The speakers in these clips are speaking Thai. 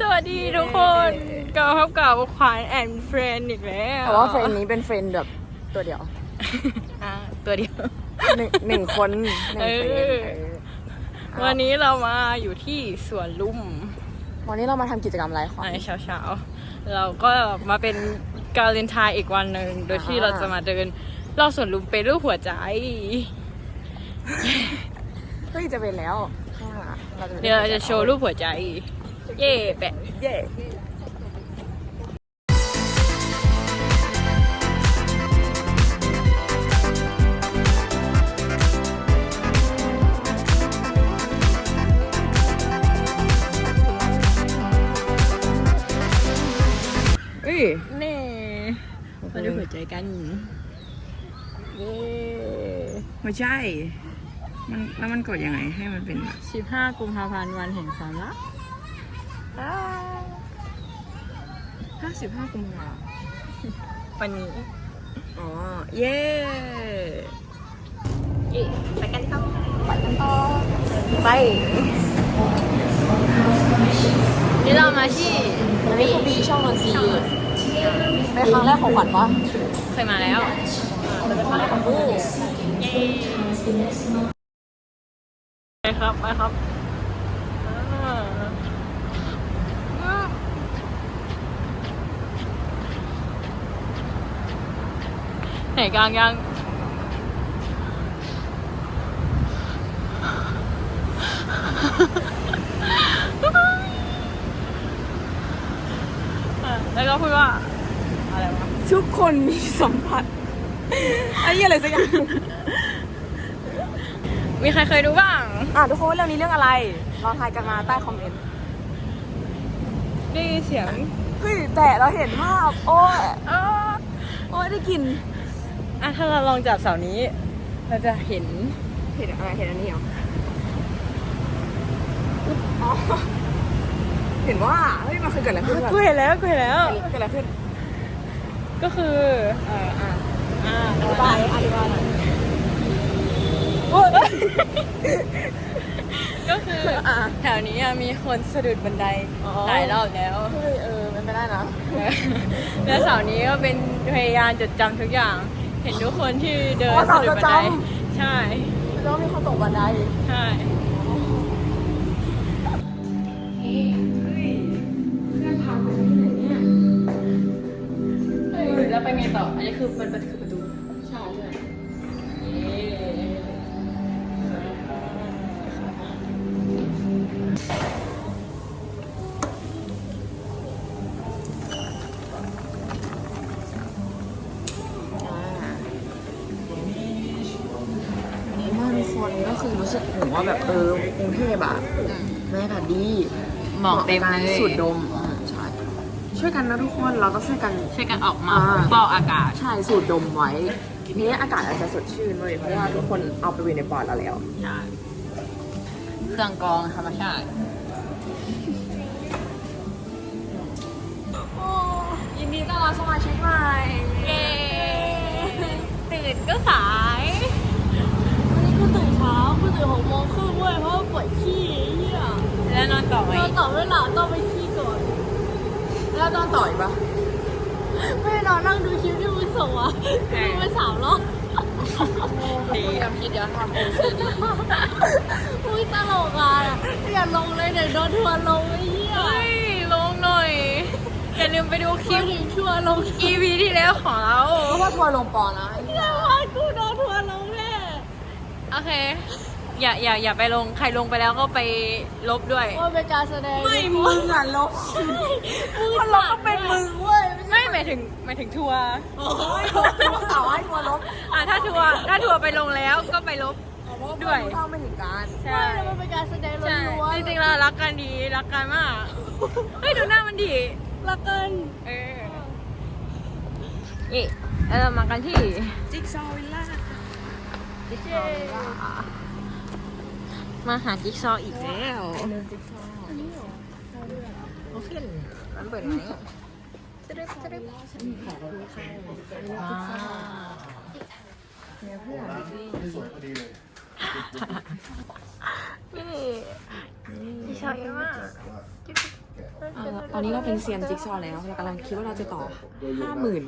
สวัสดีทุกคนกลับพบกับขวานแอนเฟรนอีกแล้วแต่ว่าเฟรนด์นี้เป็นเฟรนด์แบบตัวเดียวอะตัวเดียว หนึ่งหนึ่งคนหนึ่งเฟรนด์เออเออวันนี้เรามาอยู่ที่สวนลุมวันนี้เรามาทำกิจกรรมอะไรขวัญ ในเช้าๆ เราก็มาเป็นกาเลนไทน์อีกวันหนึ่งโดยที่อ่า เราจะมาเดินรอบสวนลุมเป็นรูปหัวใจ เฮ้ยจะเป็นแล้วข้างหลังเราจะเดี๋ยวเราจะโชว์รูปหัวใจ เย่แปะเย่เอ้ยเน่มาดูหัวใจกันเย่ไม่ใช่มันแล้วมันกดยังไงให้มันเป็นแบบสิบห้ากุมภาพันธ์วันแห่งความรัก ห้าสิบห้ากุมภาวันนี้ อ๋อ เย่เย่ไปกันครับไปกันต่อไปนี่เรามาที่อันนี้คือบีช่องนนทรีเป็นครั้งแรกของขวัญปะเคยมาแล้วเป็นครั้งแรกของบู้เย้ไปครับ ไปครับอ่า ไหนกลางยังอะแล้วก็พูดว่า อะไรวะ ทุกคนมีสัมผัสไอ้เหี้ยอะไรสักอย่าง มีใครเคยดูบ้าง อะทุกคนว่าเรื่องนี้เรื่องอะไรลองทายกันมาใต้คอมเมนต์ได้ยินเสียง เฮ้ยแต่เราเห็นภาพโอ้ยเออโอ้ยได้กลิน อะถ้าเราลองจับเสานี้ เราจะเห็นเห็นอะไรเห็นอันนี้เหรออ๋อเห็นว่าเฮ้ยมันคือเกิดอะไรขึ้นกูเห็นแล้วกูเห็นแล้วเกิดอะไรขึ้น ก็คือเอออะอ่าอธิบายอธิบายหน่อยโอ๊ยก็คืออะแถวนี้อะมีคนสะดุดบันไดอ๋อหลายรอบแล้วเฮ้ยเออมันไม่ได้นะ แล้วเสาร์นี้ก็เป็นพยายามจดจำทุกอย่างเห็นทุกคนที่เดินอ๋อสะเสาดุดจดบันไดจใช่ แล้วมีคนตกบันไดใช่แล้วไปไงต่อ อันนี้คือมันเป็นคือปร คนก็คือรู้สึกถึงว่าแบบเออกรุงเทพอะบรรยากาศดีหมอกเต็มหาะเลกับยการสูดดมอืมใช่ช่วยกันนะทุกคนเราต้องช่วยกัน ช่วยกันออกมาอ่า ฟอกอากาศ ใช่สูดดมไว้ทีนี้อากาศอาจจะสดชื่นเว้ยเพราะว่าทุกคนเอาไปไว้ในปอดเราแล้วใช่เครื่องกรองธรรมชาติยินดีต้อนรับสมาชิกใหม่ เย้ตื่นก็สายวันนี้กูตื่นเช้ากู ตื่นหกโมงครึ่งเว้ยเพราะว่าปวดขี้ไอ้เหี้ยแล้วนอนต่อไหมนอนต่อไม่หลับต้องไปขี้ก่อน แล้วตอนต่อยปะไม่ได้นอนนั่งดูคลิปที่มึงส่งอะดูไปสามรอบดีทำคิดย้อนทำโอซีดีมึงตลกอะอย่าลงเลยเดี๋ยวโดนทัวร์ลงไอ้เหี้ยเฮ้ยลงหน่อย อย่าลืมไปดูคลิมาปถึงทัวร์ลง EP ที่แล้วของเราเพราะว่าทัวร์ลงปอนะไอ้เหี้ยพากูโดนทัวร์ลงแน่โอเค อย่าอย่าอย่าไปลงใครลงไปแล้วก็ไปลบด้วย ว่าเป็นการแสดงไม่มึงอะลงคนลงก็เป็นมึงเว้ยไม่หมายถึงหมายถึงทัวร์โอ้ยทัวร์เต่าให้ทัวร์ลบอะถ้าทัวร์ถ้าทัวร์ไปลงแล้วก็ไปลบ ด้วยเท่าไม่ถึงการใช่ ไม่แล้วมันเป็นการแสดงล้ใช่วนจริงๆเรารักกันดีรักกันมากเฮ้ยดูหน้ามันดีๆรักกันเออเอ๊ะแล้วเรามากันที่ จิ๊กซอว์วิลล่า มาหาจิ๊กซอว์อีกแล้วจิ๊กซอว์โอเคมันเปิดไหมว้าวนี่จิ๊กซอว์เยอะมากอะไรอนนี้เราเป็นเซียนจิ๊กซอว์แล้วเรากำลังคิดว่าเราจะต่อห้าหมื่น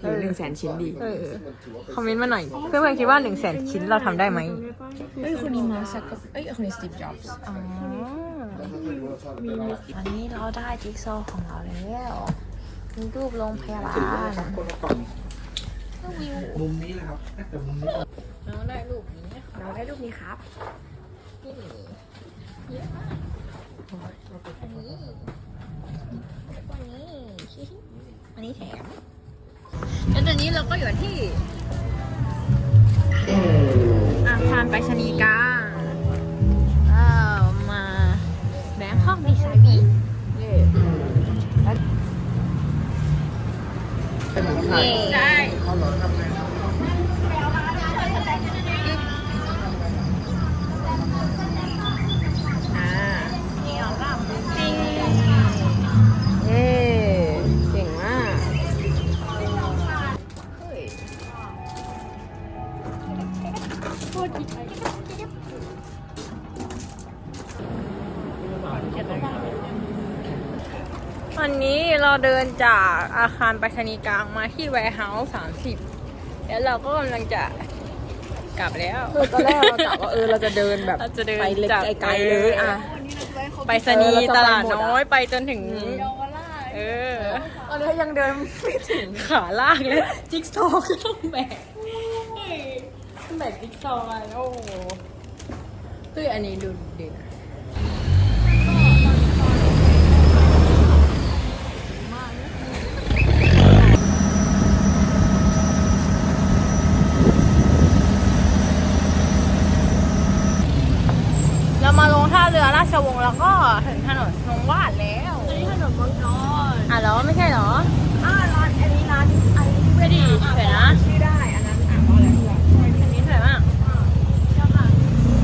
หรือหนึ่งแสนชิ้นดี เออคอมเมนต์มาหน่อย เพื่อนๆคิดว่า1นึ่งแสนชิ้นเราทำได้ไหมเอ้ยคนนี้มาสักก็เอ้ยคนนี้สตีฟจ็อบส์อ๋ออันนี้เราได้จิ๊กซอว์ของเราแล้วมีรูปโรงพยาบาลมุมนี้เลยครับแต่มุมนี้เราได้รูปนี้เราได้รูปนี้ครับอันนี้แถม แล้วตอนนี้เราก็อยู่ที่อาคารไปรษณีย์กลางอ้าวมาแบงคอกดีไซน์วีคเย้ใช่อ่า วันนี้เราเดินจากอาคารไปรษณีย์กลางมาที่แวร์เฮาส์สามสิบแล้วเราก็กำลังจะกลับแล้วคือตอนแรกเรากะว่าเออเราจะเดินแบบเราจะเดินไปเล็กจากไกลๆเลยอะไปรษณีเออเราย์จะตไปลาดหมดอะน้อยไปจนถึงเออตอนนี้ยังเดินไม่ถึงขาลากเลยจิ๊กซอว์ก็ต้องแบกแบกจิ๊กซอว์แล้วโอ้โหเฮ้ยอันนี้ดูดีนะเรามาลงท่าเรือราชวงศ์ แล้วก็ถึงถนนนงวาดแล้วอันนี้ถนนมังกรอะแล้วไม่ใช่เหรออ่าร้านอันนี้ร้านอันนี้ ไม่ดีเห็นนะ ชื่อได้ อันนั้นอ่านว่าอะไรเพื่อน อันนี้สวยมาก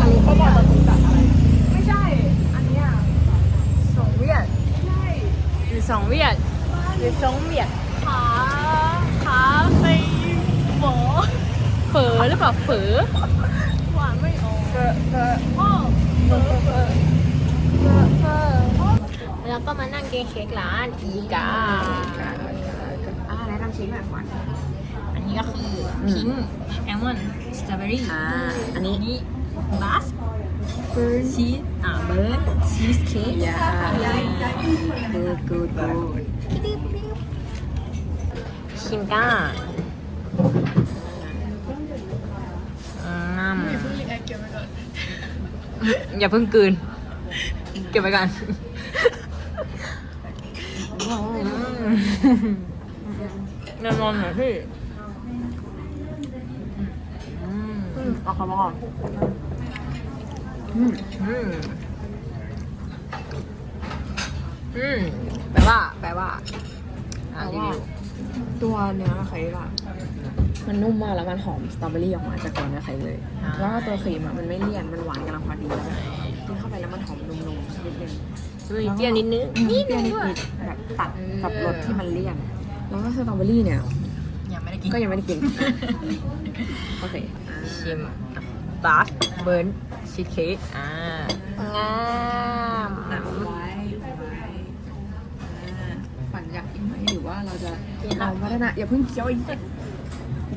อันนี้เขาบอกว่าตรงกับอะไร ไม่ใช่ อันเนี้ย สองเวียด ใช่ หรือสองเวียดหรือสองเวียด ขาขาไปหมอ เฝอหรือเปล่าเฝอ หวานไม่ออก เกอะเกอะ พ่อ แล้วก็มานั่งกินเค้กร้านอีกา อ่าแนะนำชิ้นหน่อยขวัญ อันนี้ ก็คือพิงค์แอลมอนด์สตรอเบอรี่อ่าอันนี้นี่บัสเบิร์นชีสอ่าเบิร์นชีสเค้กยากูดกูดกูดชิมก้าอืมอย่าเพิ่งกลืน เก็บไว้ก่อนแน่นอนเหรอพี่ เอาคำว่าก่อนอืมอืมอืมแปลว่า แปลว่าอ่ารีวิวตัวเนื้อไข่อะมันนุ่มมากแล้วมันหอมสตรอเบอรี่ออกมาจากตัวเนื้อไข่เลยอ่าแล้วก็ตัวครีมอะมันไม่เลี่ยน มันหวานกำลังพอดีแล้วกินเข้าไปแล้วมันหอมนุ่มๆนิดนึงมีเปรี้ยวนิดนึงอืมเปรี้ยวนิดๆแบบตัดกับรสที่มันเลี่ยน แล้วก็สตรอเบอรี่เนี่ยยังไม่ได้ กินก็ยังไม่ได้กิน โอเค ชิมบาสเบิร์นชีสเค้กอ่างามหนังไว้ฝันอยากกินไหมหรือว่าเราจะกินค่ะเราพัฒนาอย่าเพิ่งเคี้ยวอีก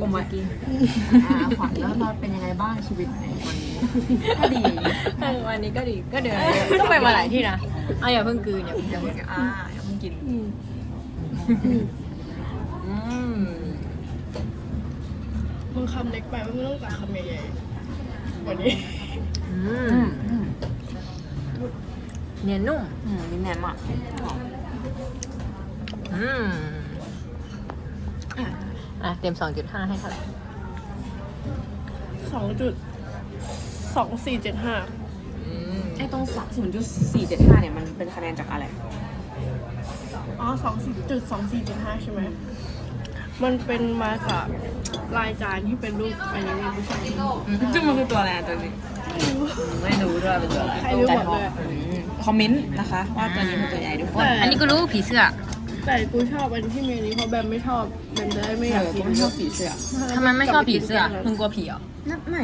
อมมากินอ่าขวัญแล้วเราเป็นยังไงบ้างชีวิตในวันนี้ก็ดีเออวันนี้ก็ดีก็เดินก็ไปมาหลายที่นะอะอย่าเพิ่งกลืนอย่าเพิ่งอย่าเพิ่งอ่าอย่าเพิ่งกินอืม มึงคำเล็กไปมึงต้องตัดคำใหญ่ๆกว่านี้อืมเนียนนุ่มอืมมีแหนมอะอืมอะเต็ม2.5ให้เท่าไหร่สองจุดสองสี่เจ็ดห้าอืมไอ้ตรงสศูนย์จุดสี่เจ็ดห้าเนี่ยมันเป็นคะแนนจากอะไร อ๋อสองสี่จุดสองสี่เจ็ดห้าใช่ไหม มันเป็นมาจากรายการที่เป็นรูปอันนี้ไม่รู้ใช่ไหมซึ่งมันคือตัวอะไรตัวนี้ ไม่รู้ด้วยเป็นตัวอะไรใครรู้หมดเลยคอมเมนต์นะคะ ว่าตัวนี้เป็นตัวใหญ่ทุกคนแต่อันนี้ก็รู้ผีเสื้อ แต่กูชอบอันที่เมนี้เพราะแบมไม่ชอบแบมจะได้ไม่อากเอยอกิกูนไม่ชอบสีเสื้อทำไมไม่ชอบผีเสื้อมึงกลัวผีเหรอน่าไม่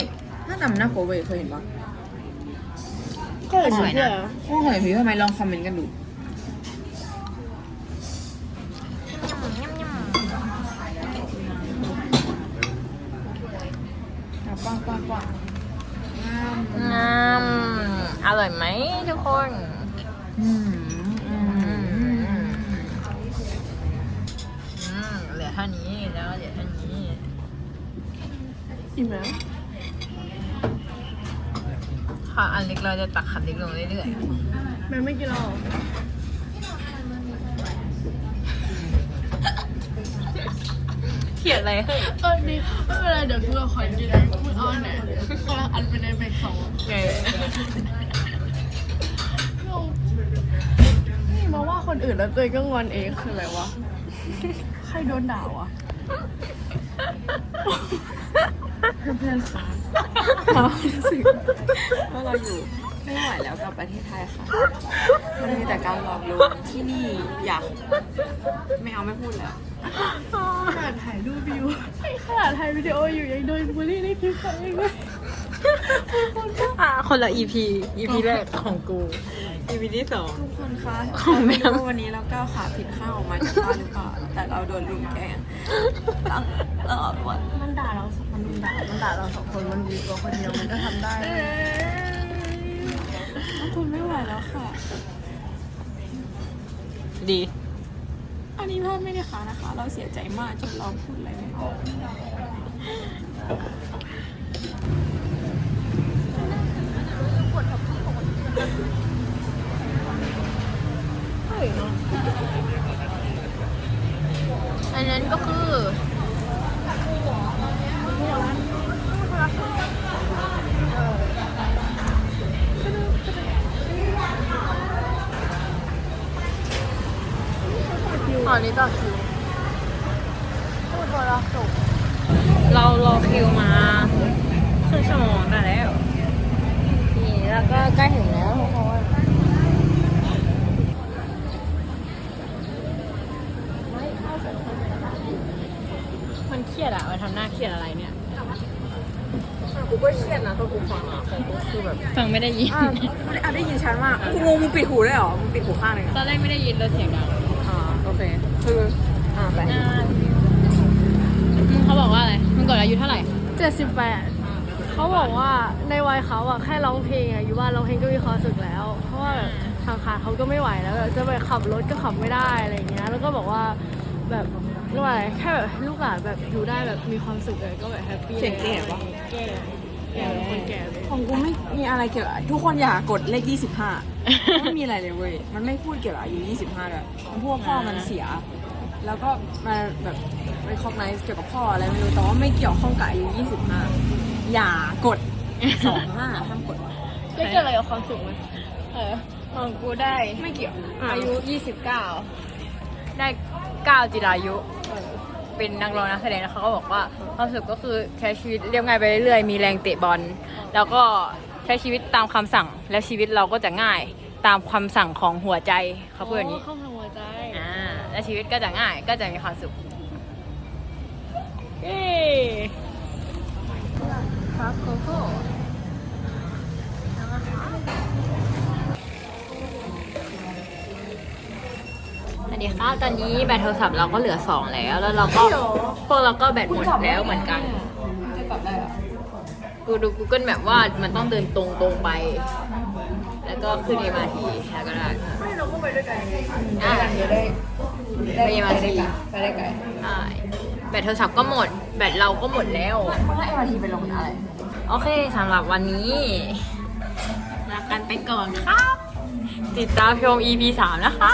น่าจำน่ากลัวเว้ยเคยเห็นปะก็เห็นสวยนะเสื้อถ้าเคยเห็นผีทำไมลองคอมเมนต์กันดู อยไหมทุกคนอืมอืมอืมอืมเหลือเท่านี้แล้วเหลือเท่านี้อิ่มไหมค่ะอันเล็กเราจะตักขันเล็กลงเรื่อยแม่ไม่กินหรอกๆเขียนอะไรให้เออดีไม่เป็นไรเดี๋ยวกูจะขอกินเองมึงเอาอันไหนคนละอันเป็นในแบกสองเอ อื่นแล้วตัวเองก็งอนเองคืออะไรวะ ใครโดนด่าวะเพื่อนๆค่ะเรารู้สึกว่าเราอยู่ไม่ไหวแล้วกับประเทศไทยค่ะ มันมีแต่การหลอกลวงที่นี่อยาก ไม่เอาไม่พูดแล้ว ขนาดถ่ายรูปวิวขนาดถ่ายวิดีโออยู่ยังโดนบูลลี่ในคลิปเขาเองเลย อะคนละ EP EP แรกของกู EP ที่สอง ทุกคนคะของแม่เราไม่รู้ว่าวันนี้เราก้าวขาผิดข้าวออกมาจากบ้านหรือเปล่า แต่เราโดนลุมแกล้งตั้งตลอดวันมันด่าเราสองมันด่ามันด่าเราสองคนมันดีกว่าคนเดียวมันก็ทำได้ทนไม่ไหวแล้วค่ะ ดี อันนี้พลาดไม่ได้ค่ะนะคะ เราเสียใจมากจนเราพูดอะไรไม่ออก เรารอคิวมาครึ่งชั่วโมงได้แล้วนี่แล้วก็ใกล้ถึงแล้วทุกคนมันเครียดอะมันทำหน้าเครียดอะไรเนี่ยกูก็เครียดนะตอนกูฟังอะของกูคือแบบฟังไม่ได้ยินอะอะได้ยินชัดมากกูงงมึงปิดหูได้เหรอมึงปิดหูข้างเลยเหรอตอนแรกไม่ได้ยินเลยเสียงดังอ่าโอเคคืออ่าไปมึง เขาบอกว่าอะไรมึงกดอายุเท่าไหร่เจ็ดสิบแปดเขาบอกว่าในวัยเขาอะแค่ร้องเพลงอะอยู่บ้านร้องเพลงก็มีความสุขแล้ว เพราะว่าแบบทางขาเขาก็ไม่ไหวแล้วแบบจะไปขับรถก็ขับไม่ได้อะไรเงี้ย แล้วก็บอกว่าแบบเรียกว่าอะไรแค่แบบให้ลูกหลานแบบอยู่ได้แบบมีความสุขเลยก็แบบแฮปปี้เสียงแก่ปะ แก่แก่เป็นคนแก่เลยของกูไม่มีอะไรเกี่ยวกับทุกคนอย่ากดเลข 25 ไม่มีอะไรเลยเว้ย มันไม่พูดเกี่ยวกับอายุ25เลยมันพูดว่าพ่อมันเสีย แล้วก็มาแบบ recognize เกี่ยวกับพ่ออะไรไม่รู้แต่ว่าไม่เกี่ยวข้องกับอายุ25 อย่ากด 25ห้ามกดได้เกิดอะไรกับความสุขไหมเออของกูได้ไม่เกี่ยว อายุ 29 ได้9จิรายุ เป็นนักร้องนักแสดงแล้วเขาก็บอกว่าความสุขก็คือใช้ชีวิตเรียบง่ายไปเรื่อยๆมีแรงเตะบอล แล้วก็ใช้ชีวิตตามคำสั่ง แล้วชีวิตเราก็จะง่ายตามคำสั่งของหัวใจเขาพูดแบบนี้ เข้าทางหัวใจ อ่าแล้วชีวิตก็จะง่ายก็จะมีความสุข เย้ครับโคโค่สวัสดีค่ะตอนนี้แบตโทรศัพท์เราก็เหลือสองแล้ว แล้วเราก็พวกเราก็แบตหมดแล้วเหมือนกันจะกลับได้เหรอกูดู Google แบบว่ามันต้องเดินตรงตรงๆไป แล้วก็ขึ้น MRT แล้วก็ได้ไม่เราก็ไปด้วยกันไงอ่าเดี๋ยวได้ไป MRT ไปได้ไกลใช่ แบตโทรศัพท์ก็หมด แบตเราก็หมดแล้วมันให้มาทีไปลงอะไร โอเคสำหรับวันนี้ลากันไปก่อนครับ ติดตามชม EP 3 นะคะ